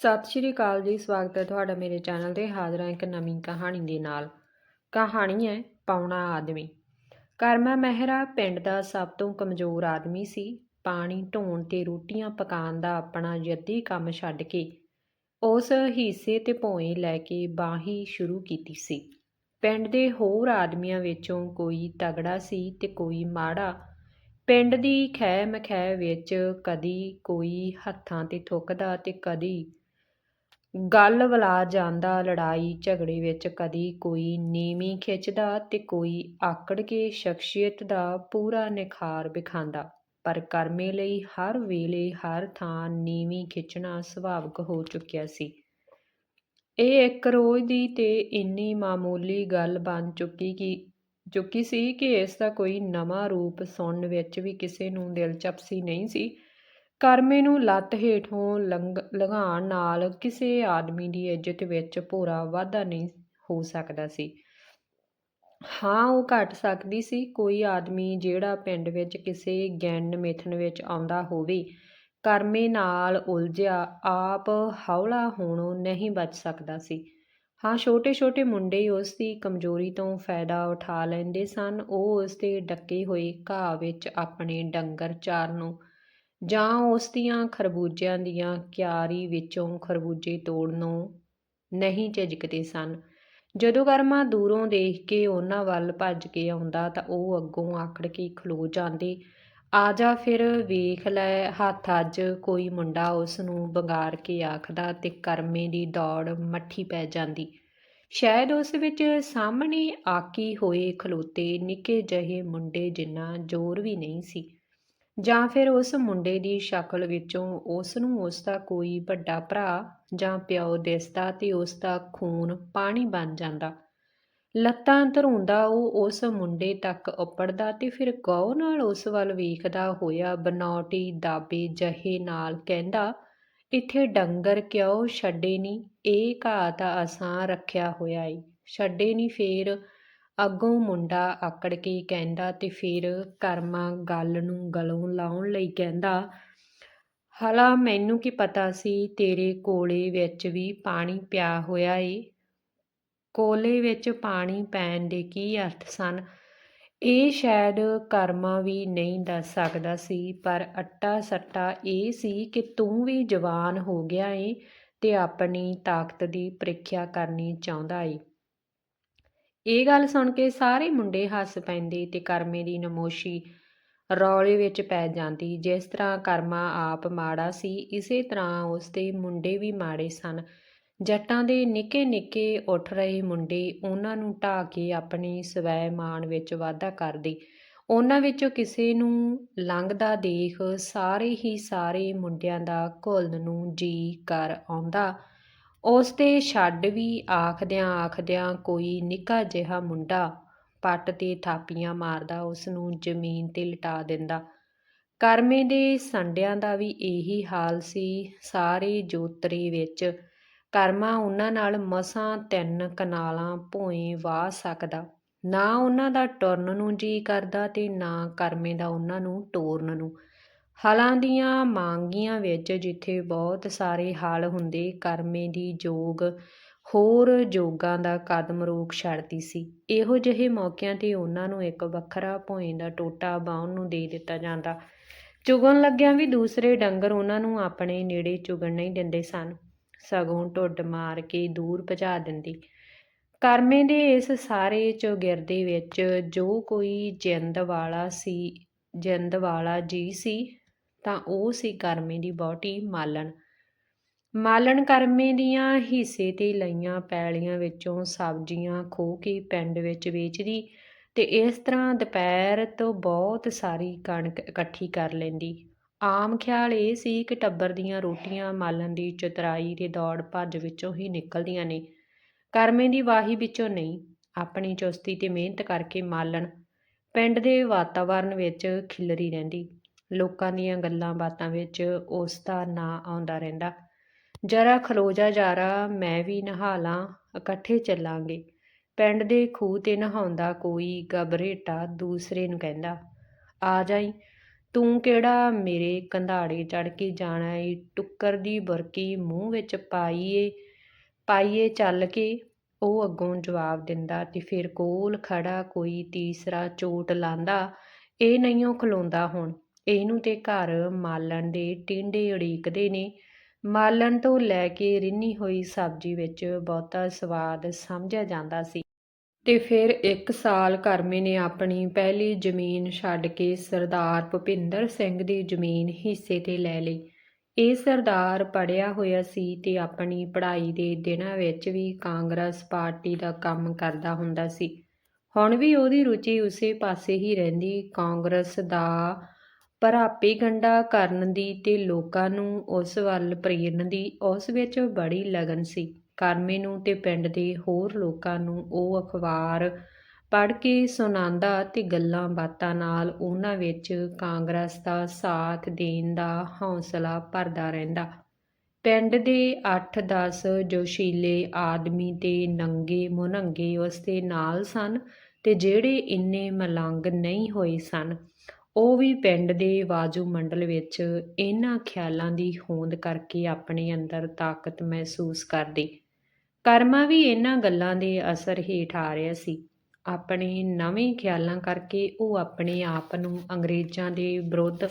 ਸਤਿ ਸ਼੍ਰੀ ਅਕਾਲ ਜੀ, ਸਵਾਗਤ ਹੈ ਤੁਹਾਡਾ ਮੇਰੇ ਚੈਨਲ ਤੇ ਹਾਜ਼ਰ ਹਾਂ ਇੱਕ ਨਵੀਂ ਕਹਾਣੀ ਦੇ ਨਾਲ। ਕਹਾਣੀ ਹੈ ਪਾਉਣਾ ਆਦਮੀ। ਕਰਮਾ ਮਹਿਰਾ ਪਿੰਡ ਦਾ ਸਭ ਤੋਂ ਕਮਜ਼ੋਰ ਆਦਮੀ ਸੀ। ਪਾਣੀ ਢੋਣ ਤੇ ਰੋਟੀਆਂ ਪਕਾਉਣ ਦਾ ਆਪਣਾ ਜੱਦੀ ਕੰਮ ਛੱਡ ਕੇ ਉਸ ਹਿੱਸੇ ਤੇ ਭੋਏ ਲੈ ਕੇ ਬਾਹੀ ਸ਼ੁਰੂ ਕੀਤੀ ਸੀ। ਪਿੰਡ ਦੇ ਹੋਰ ਆਦਮੀਆਂ ਵਿੱਚੋਂ ਕੋਈ ਤਗੜਾ ਸੀ ਤੇ ਕੋਈ ਮਾੜਾ। ਪਿੰਡ ਦੀ ਖੈ ਮਖੈ ਵਿੱਚ ਕਦੀ ਕੋਈ ਹੱਥਾਂ ਤੇ ਥੁੱਕਦਾ ਤੇ ਕਦੀ ਗੱਲ ਵਲਾ ਜਾਂਦਾ ਲੜਾਈ ਝਗੜੇ ਵਿੱਚ ਕਦੀ ਕੋਈ ਨੀਵੀਂ ਖਿੱਚਦਾ ਤੇ ਕੋਈ ਆਕੜ ਕੇ ਸ਼ਖਸੀਅਤ ਦਾ ਪੂਰਾ ਨਿਖਾਰ ਵਿਖਾਉਂਦਾ। ਪਰ ਕਰਮੇ ਲਈ ਹਰ ਵੇਲੇ ਹਰ ਥਾਂ ਨੀਵੀਂ ਖਿੱਚਣਾ ਸੁਭਾਵਿਕ ਹੋ ਚੁੱਕਿਆ ਸੀ। ਇਹ ਇੱਕ ਰੋਜ਼ ਦੀ ਤੇ ਇੰਨੀ ਮਾਮੂਲੀ ਗੱਲ ਬਣ ਚੁੱਕੀ ਕਿ, ਚੁੱਕੀ ਸੀ ਕਿ ਇਸ ਦਾ ਕੋਈ ਨਵਾਂ ਰੂਪ ਸੁਣਨ ਵਿੱਚ ਵੀ ਕਿਸੇ ਨੂੰ ਦਿਲਚਸਪੀ ਨਹੀਂ ਸੀ। ਕਰਮੇ ਨੂੰ ਲੱਤ ਹੇਠੋਂ ਲੰਘ, ਲੰਘਾਉਣ ਨਾਲ ਕਿਸੇ ਆਦਮੀ ਦੀ ਇੱਜ਼ਤ ਵਿੱਚ ਪੂਰਾ ਵਾਧਾ ਨਹੀਂ ਹੋ ਸਕਦਾ ਸੀ। ਹਾਂ, ਉਹ ਘਟ ਸਕਦੀ ਸੀ। ਕੋਈ ਆਦਮੀ ਜਿਹੜਾ ਪਿੰਡ ਵਿੱਚ ਕਿਸੇ ਗੈਂਡ ਮਿਥਨ ਵਿੱਚ ਆਉਂਦਾ ਹੋਵੇ, ਕਰਮੇ ਨਾਲ ਉਲਝਿਆ ਆਪ ਹੌਲਾ ਹੋਣੋਂ ਨਹੀਂ ਬਚ ਸਕਦਾ ਸੀ। ਹਾਂ ਛੋਟੇ ਛੋਟੇ ਮੁੰਡੇ ਉਸ ਦੀ ਕਮਜ਼ੋਰੀ ਤੋਂ ਫਾਇਦਾ ਉਠਾ ਲੈਂਦੇ ਸਨ। ਉਹ ਉਸ ਦੇ ਡੱਕੇ ਹੋਏ ਘਾਹ ਵਿੱਚ ਆਪਣੇ ਡੰਗਰ ਚਾਰ ਨੂੰ ਜਾਂ ਉਸ ਦੀਆਂ ਖਰਬੂਜਿਆਂ ਦੀਆਂ ਕਿਆਰੀ ਵਿੱਚੋਂ ਖਰਬੂਜੇ ਤੋੜਨੋਂ ਨਹੀਂ ਝਿਜਕਦੇ ਸਨ। ਜਦੋਂ ਕਰਮਾ ਦੂਰੋਂ ਦੇਖ ਕੇ ਉਹਨਾਂ ਵੱਲ ਭੱਜ ਕੇ ਆਉਂਦਾ ਤਾਂ ਉਹ ਅੱਗੋਂ ਆਖੜ ਕੇ ਖਲੋ ਜਾਂਦੇ। ਆ ਜਾ ਫਿਰ, ਵੇਖ ਲੈ, ਹੱਥ ਅੱਜ ਕੋਈ ਮੁੰਡਾ ਉਸ ਨੂੰ ਬੰਗਾਰ ਕੇ ਆਖਦਾ ਤੇ ਕਰਮੇ ਦੀ ਦੌੜ ਮੱਠੀ ਪੈ ਜਾਂਦੀ। ਸ਼ਾਇਦ ਉਸ ਵਿੱਚ ਸਾਹਮਣੇ ਆਕੀ ਹੋਏ ਖਲੋਤੇ ਨਿੱਕੇ ਜਿਹੇ ਮੁੰਡੇ ਜਿੰਨਾ ਜ਼ੋਰ ਵੀ ਨਹੀਂ ਸੀ। ਜਾਂ ਫਿਰ ਉਸ ਮੁੰਡੇ ਦੀ ਸ਼ਕਲ ਵਿੱਚੋਂ ਉਸ ਨੂੰ ਉਸ ਦਾ ਕੋਈ ਵੱਡਾ ਭਰਾ ਜਾਂ ਪਿਓ ਦਿਸਦਾ ਤੇ ਉਸ ਦਾ ਖੂਨ ਪਾਣੀ ਬਣ ਜਾਂਦਾ। ਲੱਤਾਂ ਧਰੂੰਦਾ ਉਹ ਉਸ ਮੁੰਡੇ ਤੱਕ ਉੱਪੜਦਾ ਤੇ ਫਿਰ ਗੌਰ ਨਾਲ ਉਸ ਵੱਲ ਵੇਖਦਾ ਹੋਇਆ ਬਨੌਟੀ ਦਾਬੇ ਜਹੇ ਨਾਲ ਕਹਿੰਦਾ, ਇੱਥੇ ਡੰਗਰ ਕਿਉਂ ਛੱਡੇ ਨਹੀਂ ਇਹ ਘਾਹ ਤਾਂ ਅਸਾਂ ਰੱਖਿਆ ਹੋਇਆ ਏ। ਛੱਡੇ ਨਹੀਂ ਫੇਰ ਅੱਗੋਂ ਮੁੰਡਾ ਆਕੜ ਕੇ ਕਹਿੰਦਾ ਤੇ ਫਿਰ ਕਰਮਾ ਗੱਲ ਨੂੰ ਗਲੋਂ ਲਾਉਣ ਲਈ ਕਹਿੰਦਾ, ਹਲਾ, ਮੈਨੂੰ ਕੀ ਪਤਾ ਸੀ ਤੇਰੇ ਕੋਲੇ ਵਿੱਚ ਵੀ ਪਾਣੀ ਪਿਆ ਹੋਇਆ ਏ? ਕੋਲੇ ਵਿੱਚ ਪਾਣੀ ਪੈਣ ਦੇ ਕੀ ਅਰਥ ਸਨ? ਇਹ ਸ਼ਾਇਦ ਕਰਮਾ ਵੀ ਨਹੀਂ ਦੱਸ ਸਕਦਾ ਸੀ, ਪਰ ਅੱਟਾ ਸੱਟਾ ਇਹ ਸੀ ਕਿ ਤੂੰ ਵੀ ਜਵਾਨ ਹੋ ਗਿਆ ਏ ਤੇ ਆਪਣੀ ਤਾਕਤ ਦੀ ਪ੍ਰੀਖਿਆ ਕਰਨੀ ਚਾਹੁੰਦਾ ਏ। ਇਹ ਗੱਲ ਸੁਣ ਕੇ ਸਾਰੇ ਮੁੰਡੇ ਹੱਸ ਪੈਂਦੇ ਤੇ ਕਰਮੇ ਦੀ ਨਮੋਸ਼ੀ ਰੌਲੇ ਵਿੱਚ ਪੈ ਜਾਂਦੀ। ਜਿਸ ਤਰ੍ਹਾਂ ਕਰਮਾ ਆਪ ਮਾੜਾ ਸੀ, ਇਸੇ ਤਰ੍ਹਾਂ ਉਸ ਦੇ ਮੁੰਡੇ ਵੀ ਮਾੜੇ ਸਨ। ਜੱਟਾਂ ਦੇ ਨਿੱਕੇ ਨਿੱਕੇ ਉੱਠ ਰਹੇ ਮੁੰਡੇ ਉਹਨਾਂ ਨੂੰ ਢਾ ਕੇ ਆਪਣੀ ਸਵੈ ਮਾਣ ਵਿੱਚ ਵਾਧਾ ਕਰਦੇ। ਉਹਨਾਂ ਵਿੱਚੋਂ ਕਿਸੇ ਨੂੰ ਲੰਘਦਾ ਦੇਖ ਸਾਰੇ ਹੀ ਸਾਰੇ ਮੁੰਡਿਆਂ ਦਾ ਘੁਲਣ ਨੂੰ ਜੀ ਕਰ ਆਉਂਦਾ। ਉਸ ਤੇ ਛੱਡ ਵੀ ਆਖਦਿਆਂ ਆਖਦਿਆਂ ਕੋਈ ਨਿੱਕਾ ਜਿਹਾ ਮੁੰਡਾ ਪੱਟ ਤੇ ਥਾਪੀਆਂ ਮਾਰਦਾ ਉਸ ਨੂੰ ਜ਼ਮੀਨ ਤੇ ਲਟਾ ਦਿੰਦਾ। ਕਰਮੇ ਦੇ ਸੰਡਿਆਂ ਦਾ ਵੀ ਇਹੀ ਹਾਲ ਸੀ। ਸਾਰੇ ਜੋਤਰੀ ਵਿੱਚ ਕਰਮਾ ਉਹਨਾਂ ਨਾਲ ਮਸਾਂ ਤਿੰਨ ਕਨਾਲਾਂ ਭੋਏ ਵਾਹ ਸਕਦਾ। ਨਾ ਉਹਨਾਂ ਦਾ ਟੁਰਨ ਨੂੰ ਜੀ ਕਰਦਾ ਤੇ ਨਾ ਕਰਮੇ ਦਾ ਉਹਨਾਂ ਨੂੰ ਟੋਰਨ ਨੂੰ। ਹਲਾਂ ਦੀਆਂ ਮਾਂਗੀਆਂ ਵਿੱਚ ਜਿੱਥੇ ਬਹੁਤ ਸਾਰੇ ਹਲ ਹੁੰਦੇ, ਕਰਮੇ ਦੀ ਜੋਗ, ਹੋਰ ਜੋਗਾਂ ਦਾ ਕਦਮ ਰੋਕ ਛੱਡਦੀ ਸੀ। ਇਹੋ ਜਿਹੇ ਮੌਕਿਆਂ ਤੇ ਉਹਨਾਂ ਨੂੰ ਇੱਕ ਵੱਖਰਾ ਭੋਏ ਦਾ ਟੋਟਾ ਬਾਉਣ ਨੂੰ ਦੇ ਦਿੱਤਾ ਜਾਂਦਾ। ਚੁਗਣ ਲੱਗਿਆਂ ਵੀ ਦੂਸਰੇ ਡੰਗਰ ਉਹਨਾਂ ਨੂੰ ਆਪਣੇ ਨੇੜੇ ਚੁਗਣ ਨਹੀਂ ਦਿੰਦੇ ਸਨ। ਸਗੋਂ ਢੁੱਡ ਮਾਰ ਕੇ ਦੂਰ ਭਜਾ ਦਿੰਦੀ। ਕਰਮੇ ਦੇ ਇਸ ਸਾਰੇ ਚੌਗਿਰਦੇ ਵਿੱਚ ਜੋ ਕੋਈ ਜਿੰਦ ਵਾਲਾ ਸੀ, ਜਿੰਦ ਵਾਲਾ ਜੀ ਸੀ ਤਾਂ ਉਹ ਸੀ ਕਰਮੇ ਦੀ ਬਹੁਟੀ ਮਾਲਣ। ਮਾਲਣ ਕਰਮੇ ਦੀਆਂ ਹਿੱਸੇ ਤੇ ਲਈਆਂ ਪੈਲੀਆਂ ਵਿੱਚੋਂ ਸਬਜ਼ੀਆਂ ਖੋ ਕੇ ਪਿੰਡ ਵਿੱਚ ਵੇਚਦੀ ਤੇ ਇਸ ਤਰ੍ਹਾਂ ਦੁਪਹਿਰ ਤੋਂ ਬਹੁਤ ਸਾਰੀ ਕਣਕ ਇਕੱਠੀ ਕਰ ਲੈਂਦੀ। ਆਮ ਖਿਆਲ ਇਹ ਸੀ ਕਿ ਟੱਬਰ ਦੀਆਂ ਰੋਟੀਆਂ ਮਾਲਣ ਦੀ ਚਤਰਾਈ ਤੇ ਦੌੜ ਭੱਜ ਵਿੱਚੋਂ ਹੀ ਨਿਕਲਦੀਆਂ ਨੇ। ਕਰਮੇ ਦੀ ਵਾਹੀ ਵਿੱਚੋਂ ਨਹੀਂ, ਆਪਣੀ ਚੁਸਤੀ ਤੇ ਮਿਹਨਤ ਕਰਕੇ ਮਾਲਣ ਪਿੰਡ ਦੇ ਵਾਤਾਵਰਣ ਵਿੱਚ ਖਿਲਰੀ ਰਹਿੰਦੀ। ਲੋਕਾਂ ਦੀਆਂ ਗੱਲਾਂ ਬਾਤਾਂ ਵਿੱਚ ਉਸ ਦਾ ਨਾਂ ਆਉਂਦਾ ਰਹਿੰਦਾ। ਜਰਾ ਖਲੋ ਜਾ ਜਾਰਾ, ਮੈਂ ਵੀ ਨਹਾ ਲਾਂ, ਇਕੱਠੇ ਚੱਲਾਂਗੇ। ਪਿੰਡ ਦੇ ਖੂਹ ਤੇ ਨਹਾਉਂਦਾ ਕੋਈ ਗਬਰੇਟਾ ਦੂਸਰੇ ਨੂੰ ਕਹਿੰਦਾ, ਆ ਜਾਈ, ਤੂੰ ਕਿਹੜਾ ਮੇਰੇ ਕੰਧਾੜੇ ਚੜ ਕੇ ਜਾਣਾ ਏ? ਟੁੱਕਰ ਦੀ ਬੁਰਕੀ ਮੂੰਹ ਵਿੱਚ ਪਾਈਏ ਪਾਈਏ ਚੱਲ ਕੇ। ਉਹ ਅੱਗੋਂ ਜਵਾਬ ਦਿੰਦਾ ਤੇ ਫਿਰ ਕੋਲ ਖੜਾ ਕੋਈ ਤੀਸਰਾ ਚੋਟ ਲਾਂਦਾ, ਇਹ ਨਹੀਂਓ ਖਲੋਂਦਾ ਹੁਣ। ਇਹਨੂੰ ਤੇ ਘਰ ਮਾਲਣ ਦੇ ਟਿੰਡੇ ਉਡੀਕਦੇ ਨੇ। ਮਾਲਣ ਤੋਂ ਲੈ ਕੇ ਰਿੰਨੀ ਹੋਈ ਸਬਜ਼ੀ ਵਿੱਚ ਬਹੁਤਾ ਸਵਾਦ ਸਮਝਿਆ ਜਾਂਦਾ ਸੀ। ਤੇ ਫਿਰ ਇੱਕ ਸਾਲ ਕਰਮੇ ਨੇ ਆਪਣੀ ਪਹਿਲੀ ਜ਼ਮੀਨ ਛੱਡ ਕੇ ਸਰਦਾਰ ਭੁਪਿੰਦਰ ਸਿੰਘ ਦੀ ਜ਼ਮੀਨ ਹਿੱਸੇ ਤੇ ਲੈ ਲਈ। ਇਹ ਸਰਦਾਰ ਪੜਿਆ ਹੋਇਆ ਸੀ ਤੇ ਆਪਣੀ ਪੜ੍ਹਾਈ ਦੇ ਦਿਨਾਂ ਵਿੱਚ ਵੀ ਕਾਂਗਰਸ ਪਾਰਟੀ ਦਾ ਕੰਮ ਕਰਦਾ ਹੁੰਦਾ ਸੀ। ਹੁਣ ਵੀ ਉਹਦੀ ਰੁਚੀ ਉਸੇ ਪਾਸੇ ਹੀ ਰਹਿੰਦੀ। ਕਾਂਗਰਸ ਦਾ ਭਰਾਪੇ ਗੰਢਾ ਕਰਨ ਦੀ ਤੇ ਲੋਕਾਂ ਨੂੰ ਉਸ ਵੱਲ ਪ੍ਰੇਰਨ ਦੀ ਉਸ ਵਿੱਚ ਬੜੀ ਲਗਨ ਸੀ। ਕਰਮੇ ਨੂੰ ਤੇ ਪਿੰਡ ਦੇ ਹੋਰ ਲੋਕਾਂ ਨੂੰ ਉਹ ਅਖਬਾਰ ਪੜ੍ਹ ਕੇ ਸੁਣਾਉਂਦਾ ਤੇ ਗੱਲਾਂ ਬਾਤਾਂ ਨਾਲ ਉਹਨਾਂ ਵਿੱਚ ਕਾਂਗਰਸ ਦਾ ਸਾਥ ਦੇਣ ਦਾ ਹੌਸਲਾ ਭਰਦਾ ਰਹਿੰਦਾ। ਪਿੰਡ ਦੇ 8-10 ਜੋਸ਼ੀਲੇ ਆਦਮੀ ਤੇ ਨੰਗੇ ਮੁਨੰਗੇ ਉਸ ਦੇ ਨਾਲ ਸਨ ਤੇ ਜਿਹੜੇ ਇੰਨੇ ਮਲੰਗ ਨਹੀਂ ਹੋਏ ਸਨ। ਉਹ ਵੀ ਪਿੰਡ ਦੇ ਬਾਜੂ ਮੰਡਲ ਵਿੱਚ ਇਹਨਾਂ ਖਿਆਲਾਂ ਦੀ ਹੋਂਦ ਕਰਕੇ ਆਪਣੇ ਅੰਦਰ ਤਾਕਤ ਮਹਿਸੂਸ ਕਰਦੀ। ਕਰਮਾ ਵੀ ਇਹਨਾਂ ਗੱਲਾਂ ਦੇ ਅਸਰ ਹੇਠ ਆ ਰਿਹਾ ਸੀ। ਆਪਣੇ ਨਵੇਂ ਖਿਆਲਾਂ ਕਰਕੇ ਉਹ ਆਪਣੇ ਆਪ ਨੂੰ ਅੰਗਰੇਜ਼ਾਂ ਦੇ ਵਿਰੁੱਧ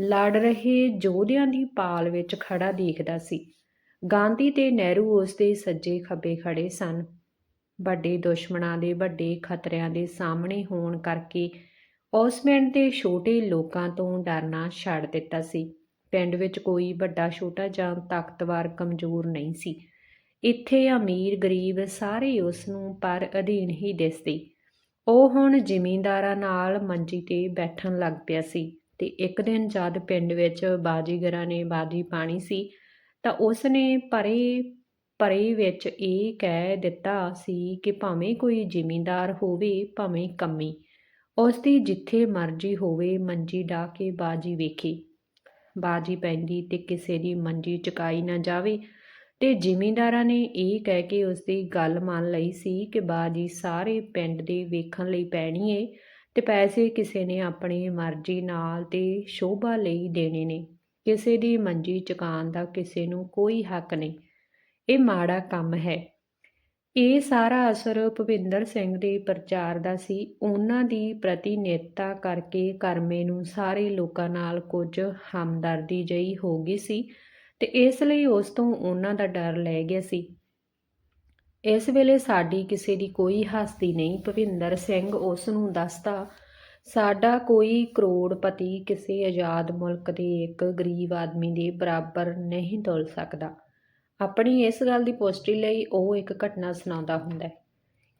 ਲੜ ਰਹੇ ਯੋਧਿਆਂ ਦੀ ਪਾਲ ਵਿੱਚ ਖੜਾ ਦੇਖਦਾ ਸੀ। ਗਾਂਧੀ ਤੇ ਨਹਿਰੂ ਉਸ ਦੇ ਸੱਜੇ ਖੱਬੇ ਖੜੇ ਸਨ। ਵੱਡੇ ਦੁਸ਼ਮਣਾਂ ਦੇ ਵੱਡੇ ਖਤਰਿਆਂ ਦੇ ਸਾਹਮਣੇ ਹੋਣ ਕਰਕੇ ਉਸ ਪਿੰਡ ਦੇ ਛੋਟੇ ਲੋਕਾਂ ਤੋਂ ਡਰਨਾ ਛੱਡ ਦਿੱਤਾ ਸੀ। ਪਿੰਡ ਵਿੱਚ ਕੋਈ ਵੱਡਾ, ਛੋਟਾ ਜਾਂ ਤਾਕਤਵਰ ਕਮਜ਼ੋਰ ਨਹੀਂ ਸੀ। ਇੱਥੇ ਅਮੀਰ, ਗਰੀਬ ਸਾਰੇ ਉਸ ਨੂੰ ਪਰ ਅਧੀਨ ਹੀ ਦਿਸਦੇ। ਉਹ ਹੁਣ ਜ਼ਿਮੀਂਦਾਰਾਂ ਨਾਲ ਮੰਜੀ ਤੇ ਬੈਠਣ ਲੱਗ ਪਿਆ ਸੀ ਤੇ ਇੱਕ ਦਿਨ ਜਦ ਪਿੰਡ ਵਿੱਚ ਬਾਜੀਗਰਾਂ ਨੇ ਬਾਜੀ ਪਾਣੀ ਸੀ ਤਾਂ ਉਸ ਨੇ ਪਰੇ ਪਰੇ ਵਿੱਚ ਇਹ ਕਹਿ ਦਿੱਤਾ ਸੀ ਕਿ ਭਾਵੇਂ ਕੋਈ ਜ਼ਿਮੀਂਦਾਰ ਹੋਵੇ, ਭਾਵੇਂ ਕੰਮੀ। ਉਸ ਦੀ ਜਿੱਥੇ ਮਰਜ਼ੀ ਹੋਵੇ ਮੰਜੀ ਡਾਹ ਕੇ ਬਾਜੀ ਵੇਖੀ। ਬਾਜੀ ਪੈਂਦੀ ਤੇ ਕਿਸੇ ਦੀ ਮੰਜੀ ਚੁਕਾਈ ਨਾ ਜਾਵੇ ਤੇ ਜ਼ਿਮੀਂਦਾਰਾਂ ਨੇ ਇਹ ਕਹਿ ਕੇ ਉਸ ਦੀ ਗੱਲ ਮੰਨ ਲਈ ਸੀ ਕਿ ਬਾਜੀ ਸਾਰੇ ਪਿੰਡ ਦੇ ਵੇਖਣ ਲਈ ਪੈਣੀ ਏ ਤੇ ਪੈਸੇ ਕਿਸੇ ਨੇ ਆਪਣੀ ਮਰਜ਼ੀ ਨਾਲ ਤੇ ਸ਼ੋਭਾ ਲਈ ਦੇਣੇ ਨੇ। ਕਿਸੇ ਦੀ ਮੰਜੀ ਚੁਕਾਉਣ ਦਾ ਕਿਸੇ ਨੂੰ ਕੋਈ ਹੱਕ ਨਹੀਂ। ਇਹ ਮਾੜਾ ਕੰਮ ਹੈ। ਇਹ ਸਾਰਾ ਅਸਰ ਭੁਪਿੰਦਰ ਸਿੰਘ ਦੇ ਪ੍ਰਚਾਰ ਦਾ ਸੀ। ਉਹਨਾਂ ਦੀ ਪ੍ਰਤੀਨਿਧਤਾ ਕਰਕੇ ਕਰਮੇ ਨੂੰ ਸਾਰੇ ਲੋਕਾਂ ਨਾਲ ਕੁਝ ਹਮਦਰਦੀ ਜਈ ਹੋ ਗਈ ਸੀ ਤੇ ਇਸ ਲਈ ਉਸ ਤੋਂ ਉਹਨਾਂ ਦਾ ਡਰ ਲੈ ਗਿਆ ਸੀ। ਇਸ ਵੇਲੇ ਸਾਡੀ ਕਿਸੇ ਦੀ ਕੋਈ ਹਸਤੀ ਨਹੀਂ, ਭੁਪਿੰਦਰ ਸਿੰਘ ਉਸ ਨੂੰ ਦੱਸਦਾ, ਸਾਡਾ ਕੋਈ ਕਰੋੜਪਤੀ ਕਿਸੇ ਆਜ਼ਾਦ ਮੁਲਕ ਦੇ ਇੱਕ ਗਰੀਬ ਆਦਮੀ ਦੇ ਬਰਾਬਰ ਨਹੀਂ ਤੁਲ ਸਕਦਾ। ਆਪਣੀ ਇਸ ਗੱਲ ਦੀ ਪੁਸ਼ਟੀ ਲਈ ਉਹ ਇੱਕ ਘਟਨਾ ਸੁਣਾਉਂਦਾ ਹੁੰਦਾ ਹੈ।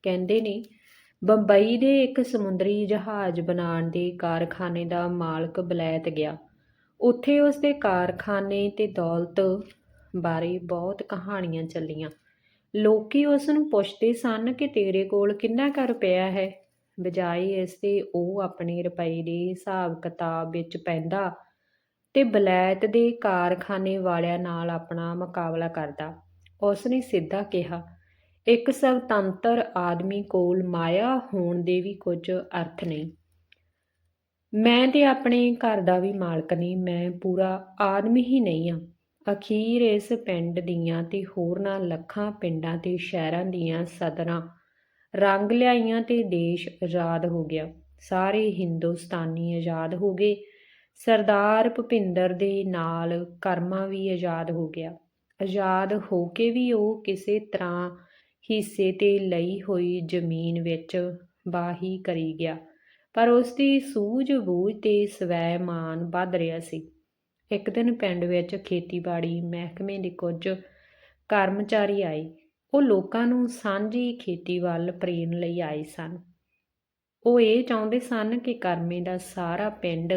ਕਹਿੰਦੇ ਨੇ, ਬੰਬਈ ਦੇ ਇੱਕ ਸਮੁੰਦਰੀ ਜਹਾਜ਼ ਬਣਾਉਣ ਦੇ ਕਾਰਖਾਨੇ ਦਾ ਮਾਲਕ ਬਲੈਤ ਗਿਆ। ਉੱਥੇ ਉਸ ਦੇ ਕਾਰਖਾਨੇ ਤੇ ਦੌਲਤ ਬਾਰੇ ਬਹੁਤ ਕਹਾਣੀਆਂ ਚੱਲੀਆਂ। ਲੋਕੀ ਉਸ ਨੂੰ ਪੁੱਛਦੇ ਸਨ ਕਿ ਤੇਰੇ ਕੋਲ ਕਿੰਨਾ ਕਰ ਰੁਪਇਆ ਹੈ? ਬਜਾਏ ਇਸ 'ਤੇ ਉਹ ਆਪਣੇ ਰੁਪਏ ਦੇ ਹਿਸਾਬ ਕਿਤਾਬ ਵਿੱਚ ਪੈਂਦਾ ਤੇ ਬਲੈਤ ਦੇ ਕਾਰਖਾਨੇ ਵਾਲਿਆਂ ਨਾਲ ਆਪਣਾ ਮੁਕਾਬਲਾ ਕਰਦਾ। ਉਸ ਨੇ ਸਿੱਧਾ ਕਿਹਾ, ਇੱਕ ਸੁਤੰਤਰ ਆਦਮੀ ਕੋਲ ਮਾਇਆ ਹੋਣ ਦੇ ਵੀ ਕੁਝ ਅਰਥ ਨਹੀਂ। ਮੈਂ ਤੇ ਆਪਣੇ ਘਰ ਦਾ ਵੀ ਮਾਲਕ ਨਹੀਂ, ਮੈਂ ਪੂਰਾ ਆਦਮੀ ਹੀ ਨਹੀਂ ਆ ਅਖੀਰ ਇਸ ਪਿੰਡ ਦੀਆਂ ਤੇ ਹੋਰਨਾਂ ਲੱਖਾਂ ਪਿੰਡਾਂ ਤੇ ਸ਼ਹਿਰਾਂ ਦੀਆਂ ਸਦਰਾਂ ਰੰਗ ਲਿਆਈਆਂ ਤੇ ਦੇਸ਼ ਆਜ਼ਾਦ ਹੋ ਗਿਆ। ਸਾਰੇ ਹਿੰਦੁਸਤਾਨੀ ਆਜ਼ਾਦ ਹੋ ਗਏ। ਸਰਦਾਰ ਭੁਪਿੰਦਰ ਦੇ ਨਾਲ ਕਰਮਾ ਵੀ ਆਜ਼ਾਦ ਹੋ ਗਿਆ। ਆਜ਼ਾਦ ਹੋ ਕੇ ਵੀ ਉਹ ਕਿਸੇ ਤਰ੍ਹਾਂ ਹਿੱਸੇ ਤੇ ਲਈ ਹੋਈ ਜ਼ਮੀਨ ਵਿੱਚ ਬਾਹੀ ਕਰੀ ਗਿਆ। ਪਰ ਉਸ ਦੀ ਸੂਝ-ਬੂਝ ਤੇ ਸਵੈਮਾਨ ਵੱਧ ਰਿਹਾ ਸੀ। ਇੱਕ ਦਿਨ ਪਿੰਡ ਵਿੱਚ ਖੇਤੀਬਾੜੀ ਮਹਿਕਮੇ ਦੇ ਕੁਝ ਕਰਮਚਾਰੀ ਆਏ। ਉਹ ਲੋਕਾਂ ਨੂੰ ਸਾਂਝੀ ਖੇਤੀ ਵੱਲ ਪ੍ਰੇਰਨ ਲਈ ਆਏ ਸਨ। ਉਹ ਇਹ ਚਾਹੁੰਦੇ ਸਨ ਕਿ ਕਰਮੇ ਦਾ ਸਾਰਾ ਪਿੰਡ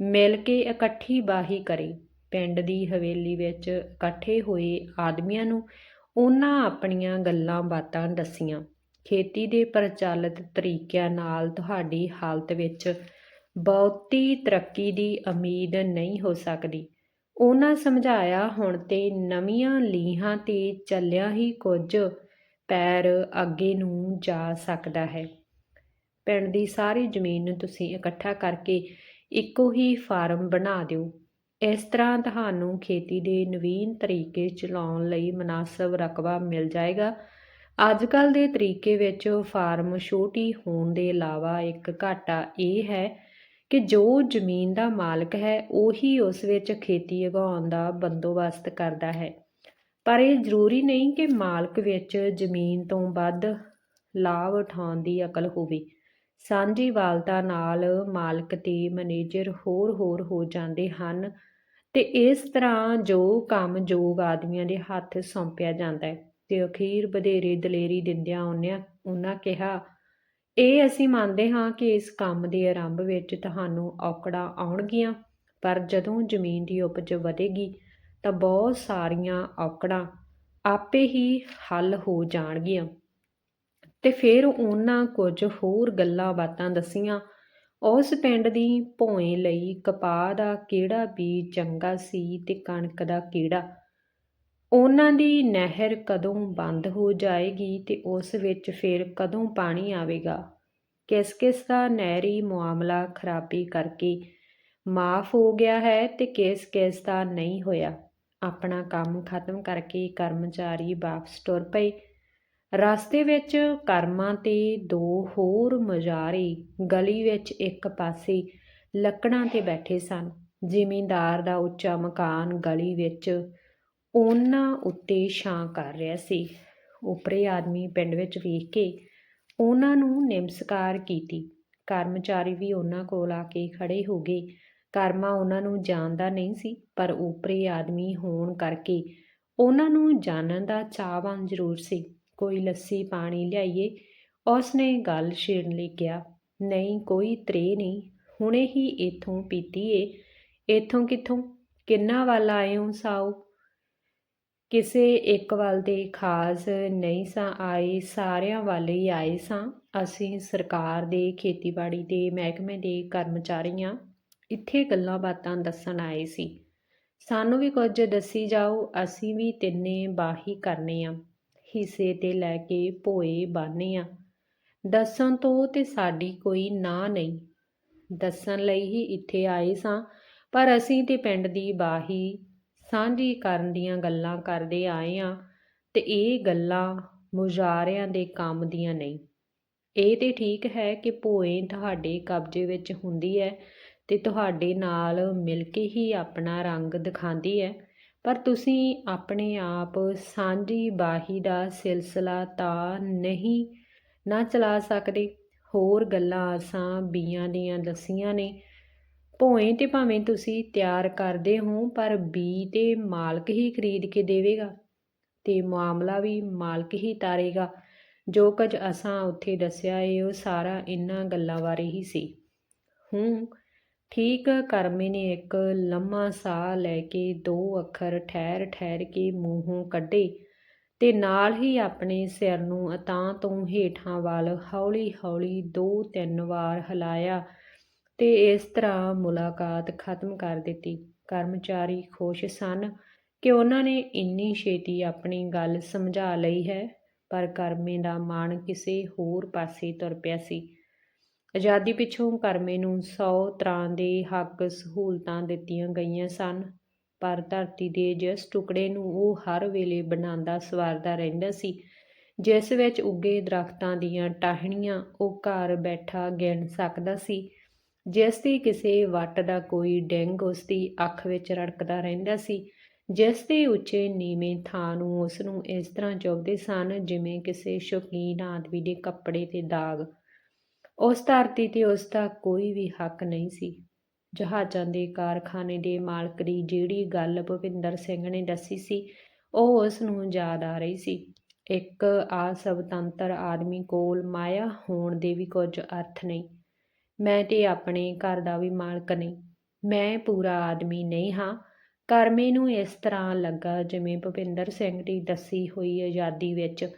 ਮਿਲ ਕੇ ਇਕੱਠੀ ਬਾਹੀ ਕਰੇ। ਪਿੰਡ ਦੀ ਹਵੇਲੀ ਵਿੱਚ ਇਕੱਠੇ ਹੋਏ ਆਦਮੀਆਂ ਨੂੰ ਉਹਨਾਂ ਆਪਣੀਆਂ ਗੱਲਾਂ ਬਾਤਾਂ ਦੱਸੀਆਂ। ਖੇਤੀ ਦੇ ਪ੍ਰਚਲਿਤ ਤਰੀਕਿਆਂ ਨਾਲ ਤੁਹਾਡੀ ਹਾਲਤ ਵਿੱਚ ਬਹੁਤੀ ਤਰੱਕੀ ਦੀ ਉਮੀਦ ਨਹੀਂ ਹੋ ਸਕਦੀ। ਉਹਨਾਂ ਸਮਝਾਇਆ, ਹੁਣ ਤੇ ਨਵੀਆਂ ਲੀਹਾਂ ਤੇ ਚੱਲਿਆ ਹੀ ਕੁਝ ਪੈਰ ਅੱਗੇ ਨੂੰ ਜਾ ਸਕਦਾ ਹੈ। ਪਿੰਡ ਦੀ ਸਾਰੀ ਜ਼ਮੀਨ ਨੂੰ ਤੁਸੀਂ ਇਕੱਠਾ ਕਰਕੇ ਇੱਕੋ ਹੀ ਫਾਰਮ ਬਣਾ ਦਿਓ। ਇਸ ਤਰ੍ਹਾਂ ਤੁਹਾਨੂੰ ਖੇਤੀ ਦੇ ਨਵੀਨ ਤਰੀਕੇ ਚਲਾਉਣ ਲਈ ਮੁਨਾਸਬ ਰਕਬਾ ਮਿਲ ਜਾਏਗਾ। ਅੱਜ ਕੱਲ ਦੇ ਤਰੀਕੇ ਵਿੱਚ ਫਾਰਮ ਛੋਟੀ ਹੋਣ ਦੇ ਇਲਾਵਾ ਇੱਕ ਘਾਟਾ ਇਹ ਹੈ ਕਿ ਜੋ ਜ਼ਮੀਨ ਦਾ ਮਾਲਕ ਹੈ, ਉਹੀ ਉਸ ਵਿੱਚ ਖੇਤੀ ਉਗਾਉਣ ਦਾ ਬੰਦੋਬਸਤ ਕਰਦਾ ਹੈ। ਪਰ ਇਹ ਜ਼ਰੂਰੀ ਨਹੀਂ ਕਿ ਮਾਲਕ ਵਿੱਚ ਜ਼ਮੀਨ ਤੋਂ ਵੱਧ ਲਾਭ ਉਠਾਉਣ ਦੀ ਅਕਲ ਹੋਵੇ। ਸਾਂਝੀ ਵਾਲਤਾ ਨਾਲ ਮਾਲਕ ਤੇ ਮੈਨੇਜਰ ਹੋਰ ਹੋਰ ਹੋ ਜਾਂਦੇ ਹਨ ਤੇ ਇਸ ਤਰ੍ਹਾਂ ਜੋ ਕੰਮ ਯੋਗ ਆਦਮੀਆਂ ਦੇ ਹੱਥ ਸੌਂਪਿਆ ਜਾਂਦਾ ਹੈ। ਤੇ ਅਖੀਰ ਵਧੇਰੇ ਦਲੇਰੀ ਦਿੰਦਿਆਂ ਉਹਨੇ ਉਹਨਾਂ ਕਿਹਾ, ਇਹ ਅਸੀਂ ਮੰਨਦੇ ਹਾਂ ਕਿ ਇਸ ਕੰਮ ਦੇ ਆਰੰਭ ਵਿੱਚ ਤੁਹਾਨੂੰ ਔਕੜਾਂ ਆਉਣਗੀਆਂ, ਪਰ ਜਦੋਂ ਜ਼ਮੀਨ ਦੀ ਉਪਜ ਵਧੇਗੀ ਤਾਂ ਬਹੁਤ ਸਾਰੀਆਂ ਔਕੜਾਂ ਆਪੇ ਹੀ ਹੱਲ ਹੋ ਜਾਣਗੀਆਂ। ਤੇ ਫਿਰ ਉਹਨਾਂ ਕੁਝ ਹੋਰ ਗੱਲਾਂ ਬਾਤਾਂ ਦੱਸੀਆਂ। ਉਸ ਪਿੰਡ ਦੀ ਭੋਏ ਲਈ ਕਪਾਹ ਦਾ ਕਿਹੜਾ ਬੀਜ ਚੰਗਾ ਸੀ ਤੇ ਕਣਕ ਦਾ ਕਿਹੜਾ? ਉਹਨਾਂ ਦੀ ਨਹਿਰ ਕਦੋਂ ਬੰਦ ਹੋ ਜਾਏਗੀ ਤੇ ਉਸ ਵਿੱਚ ਫਿਰ ਕਦੋਂ ਪਾਣੀ ਆਵੇਗਾ? ਕਿਸ ਕਿਸ ਦਾ ਨਹਿਰੀ ਮੁਆਮਲਾ ਖਰਾਬੀ ਕਰਕੇ ਮਾਫ ਹੋ ਗਿਆ ਹੈ ਤੇ ਕਿਸ ਕਿਸ ਦਾ ਨਹੀਂ ਹੋਇਆ? ਆਪਣਾ ਕੰਮ ਖਤਮ ਕਰਕੇ ਕਰਮਚਾਰੀ ਵਾਪਸ ਤੁਰ ਪਏ। ਰਸਤੇ ਵਿੱਚ ਕਰਮਾਂ ਤੇ ਦੋ ਹੋਰ ਮਜ਼ਾਰੀ ਗਲੀ ਵਿੱਚ ਇੱਕ ਪਾਸੇ ਲੱਕੜਾਂ ਤੇ ਬੈਠੇ ਸਨ। ਜ਼ਿਮੀਂਦਾਰ ਦਾ ਉੱਚਾ ਮਕਾਨ ਗਲੀ ਵਿੱਚ ਉਹਨਾਂ ਉੱਤੇ ਛਾਂ ਕਰ ਰਿਹਾ ਸੀ। ਉਪਰੇ ਆਦਮੀ ਪਿੰਡ ਵਿੱਚ ਵੇਖ ਕੇ ਉਹਨਾਂ ਨੂੰ ਨਮਸਕਾਰ ਕੀਤੀ। ਕਰਮਚਾਰੀ ਵੀ ਉਹਨਾਂ ਕੋਲ ਆ ਕੇ ਖੜੇ ਹੋ ਗਏ। ਕਰਮਾ ਉਹਨਾਂ ਨੂੰ ਜਾਣਦਾ ਨਹੀਂ ਸੀ, ਪਰ ਉਪਰੇ ਆਦਮੀ ਹੋਣ ਕਰਕੇ ਉਹਨਾਂ ਨੂੰ ਜਾਣਨ ਦਾ ਚਾਹਵਾਨ ਜ਼ਰੂਰ ਸੀ। ਕੋਈ ਲੱਸੀ ਪਾਣੀ ਲਿਆਈਏ। ਉਸ ਨੇ ਗੱਲ ਛੇੜਨ ਲਈ ਕਿਹਾ, ਨਹੀਂ, ਕੋਈ ਤਰੇ ਨਹੀਂ। ਹੁਣੇ ਹੀ ਇਥੋਂ ਪੀਤੀ ਏ ਇਥੋਂ ਕਿੱਥੋਂ? ਕਿੰਨਾ ਵੱਲ ਆਏ ਹੋ ਕਿਸੇ ਇੱਕ ਵੱਲ ਦੇ ਖਾਸ ਨਹੀਂ ਸਾਂ ਆਏ, ਸਾਰਿਆਂ ਵੱਲ ਹੀ ਆਏ ਸਾਂ। ਅਸੀਂ ਸਰਕਾਰ ਦੇ, ਖੇਤੀਬਾੜੀ ਦੇ, ਮਹਿਕਮੇ ਦੇ ਕਰਮਚਾਰੀਆਂ ਇੱਥੇ ਗੱਲਾਂ ਬਾਤਾਂ ਦੱਸਣ ਆਏ ਸੀ। ਸਾਨੂੰ ਵੀ ਕੁਝ ਦੱਸੀ ਜਾਓ, ਅਸੀਂ ਵੀ ਤਿੰਨੇ ਬਾਹੀ ਕਰਨੇ ਆ। ਹਿੱਸੇ ਤੇ ਲੈ ਕੇ ਭੋਏ ਬਾਨੇ ਆ। ਦੱਸਣ ਤੋਂ ਤੇ ਸਾਡੀ ਕੋਈ ਨਾ ਨਹੀਂ। ਦੱਸਣ ਲਈ ਹੀ ਇੱਥੇ ਆਏ ਸਾਂ, ਪਰ ਅਸੀਂ ਤੇ ਪਿੰਡ ਦੀ ਬਾਹੀ ਸਾਂਝੀ ਕਰਨ ਦੀਆਂ ਗੱਲਾਂ ਕਰਦੇ ਆਏ ਆ ਤੇ ਇਹ ਗੱਲਾਂ ਮੁਜ਼ਾਰਿਆਂ ਦੇ ਕੰਮ ਦੀਆਂ ਨਹੀਂ। ਇਹ ਤੇ ਠੀਕ ਹੈ ਕਿ ਭੋਏ ਤੁਹਾਡੇ ਕਬਜ਼ੇ ਵਿੱਚ ਹੁੰਦੀ ਹੈ ਤੇ ਤੁਹਾਡੇ ਨਾਲ ਮਿਲ ਕੇ ਹੀ ਆਪਣਾ ਰੰਗ ਦਿਖਾਉਂਦੀ ਹੈ। ਪਰ ਤੁਸੀਂ ਆਪਣੇ ਆਪ ਸਾਂਝੀ ਬਾਹੀ ਦਾ ਸਿਲਸਿਲਾ ਤਾਂ ਨਹੀਂ ਨਾ ਚਲਾ ਸਕਦੇ। ਹੋਰ ਗੱਲਾਂ ਅਸਾਂ ਬੀਆਂ ਦੀਆਂ ਦੱਸੀਆਂ ਨੇ। ਭੋਏ ਤੇ ਭਾਵੇਂ ਤੁਸੀਂ ਤਿਆਰ ਕਰਦੇ ਹੋ, ਪਰ ਬੀ ਤੇ ਮਾਲਕ ਹੀ ਖਰੀਦ ਕੇ ਦੇਵੇਗਾ ਤੇ ਮਾਮਲਾ ਵੀ ਮਾਲਕ ਹੀ ਤਾਰੇਗਾ। ਜੋ ਕੁਝ ਅਸਾਂ ਉੱਥੇ ਦੱਸਿਆ ਏ, ਉਹ ਸਾਰਾ ਇਨ੍ਹਾਂ ਗੱਲਾਂ ਬਾਰੇ ਹੀ ਸੀ। ਹੂੰ ਠੀਕ ਕਰਮੇ ਨੇ ਇੱਕ ਲੰਮਾ ਸਾਹ ਲੈ ਕੇ ਦੋ ਅੱਖਰ ਠਹਿਰ ਠਹਿਰ ਕੇ ਮੂੰਹੋਂ ਕੱਢੇ ਤੇ ਨਾਲ ਹੀ ਆਪਣੇ ਸਿਰ ਨੂੰ ਅਤਾਂ ਤੋਂ ਹੇਠਾਂ ਵੱਲ ਹੌਲੀ ਹੌਲੀ ਦੋ ਤਿੰਨ ਵਾਰ ਹਿਲਾਇਆ ਤੇ ਇਸ ਤਰ੍ਹਾਂ ਮੁਲਾਕਾਤ ਖਤਮ ਕਰ ਦਿੱਤੀ। ਕਰਮਚਾਰੀ ਖੁਸ਼ ਸਨ ਕਿ ਉਹਨਾਂ ਨੇ ਇੰਨੀ ਛੇਤੀ ਆਪਣੀ ਗੱਲ ਸਮਝਾ ਲਈ ਹੈ, ਪਰ ਕਰਮੇ ਦਾ ਮਨ ਕਿਸੇ ਹੋਰ ਪਾਸੇ ਤੁਰ ਪਿਆ ਸੀ। ਆਜ਼ਾਦੀ ਪਿੱਛੋਂ ਕਰਮੇ ਨੂੰ ਸੌ ਤਰ੍ਹਾਂ ਦੇ ਹੱਕ ਸਹੂਲਤਾਂ ਦਿੱਤੀਆਂ ਗਈਆਂ ਸਨ, ਪਰ ਧਰਤੀ ਦੇ ਜਿਸ ਟੁਕੜੇ ਨੂੰ ਉਹ ਹਰ ਵੇਲੇ ਬਣਾਉਂਦਾ, ਸਵਾਰਦਾ ਰਹਿੰਦਾ ਸੀ, ਜਿਸ ਵਿੱਚ ਉੱਗੇ ਦਰਖਤਾਂ ਦੀਆਂ ਟਾਹਣੀਆਂ, ਉਹ ਘਰ ਬੈਠਾ ਗਿਣ ਸਕਦਾ ਸੀ, ਜਿਸ ਦੀ ਕਿਸੇ ਵੱਟ ਦਾ ਕੋਈ ਡੈਂਗ ਉਸ ਦੀ ਅੱਖ ਵਿੱਚ ਰੜਕਦਾ ਰਹਿੰਦਾ ਸੀ, ਜਿਸ ਦੇ ਉੱਚੇ ਨੀਵੇਂ ਥਾਂ ਨੂੰ ਉਸ ਨੂੰ ਇਸ ਤਰ੍ਹਾਂ ਚੁੱਭਦੇ ਸਨ ਜਿਵੇਂ ਕਿਸੇ ਸ਼ੌਕੀਨ ਆਦਮੀ ਦੇ ਕੱਪੜੇ ਤੇ ਦਾਗ ਉਸ ਧਰਤੀ ਤੇ ਉਸ ਦਾ ਕੋਈ ਵੀ ਹੱਕ ਨਹੀਂ ਸੀ। ਜਹਾਜ਼ਾਂ ਦੇ ਕਾਰਖਾਨੇ ਦੇ ਮਾਲਕ ਦੀ ਜਿਹੜੀ ਗੱਲ ਭੁਪਿੰਦਰ ਸਿੰਘ ਨੇ ਦੱਸੀ ਸੀ, ਉਹ ਉਸ ਨੂੰ ਯਾਦ ਆ ਰਹੀ ਸੀ। ਇੱਕ ਆਸਵਤੰਤਰ ਆਦਮੀ ਕੋਲ ਮਾਇਆ ਹੋਣ ਦੇ ਵੀ ਕੁਝ ਅਰਥ ਨਹੀਂ। ਮੈਂ ਤੇ ਆਪਣੇ ਘਰ ਦਾ ਵੀ ਮਾਲਕ ਨਹੀਂ। ਮੈਂ ਪੂਰਾ ਆਦਮੀ ਨਹੀਂ ਹਾਂ। ਕਰਮੇ ਨੂੰ ਇਸ ਤਰ੍ਹਾਂ ਲੱਗਾ ਜਿਵੇਂ ਭੁਪਿੰਦਰ ਸਿੰਘ ਦੀ ਦੱਸੀ ਹੋਈ ਆਜ਼ਾਦੀ ਵਿੱਚ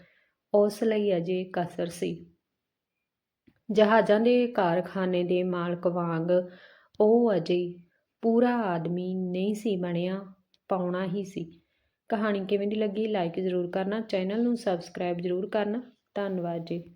ਉਸ ਲਈ ਅਜੇ ਕਸਰ ਸੀ। ਜਹਾਜ਼ਾਂ ਦੇ ਕਾਰਖਾਨੇ ਦੇ ਮਾਲਕ ਵਾਂਗ ਉਹ ਅਜੇ ਪੂਰਾ ਆਦਮੀ ਨਹੀਂ ਸੀ ਬਣਿਆ, ਪਾਉਣਾ ਹੀ ਸੀ। ਕਹਾਣੀ ਕਿਵੇਂ ਦੀ ਲੱਗੀ ਲਾਈਕ ਜ਼ਰੂਰ ਕਰਨਾ, ਚੈਨਲ ਨੂੰ ਸਬਸਕ੍ਰਾਈਬ ਜ਼ਰੂਰ ਕਰਨਾ। ਧੰਨਵਾਦ ਜੀ।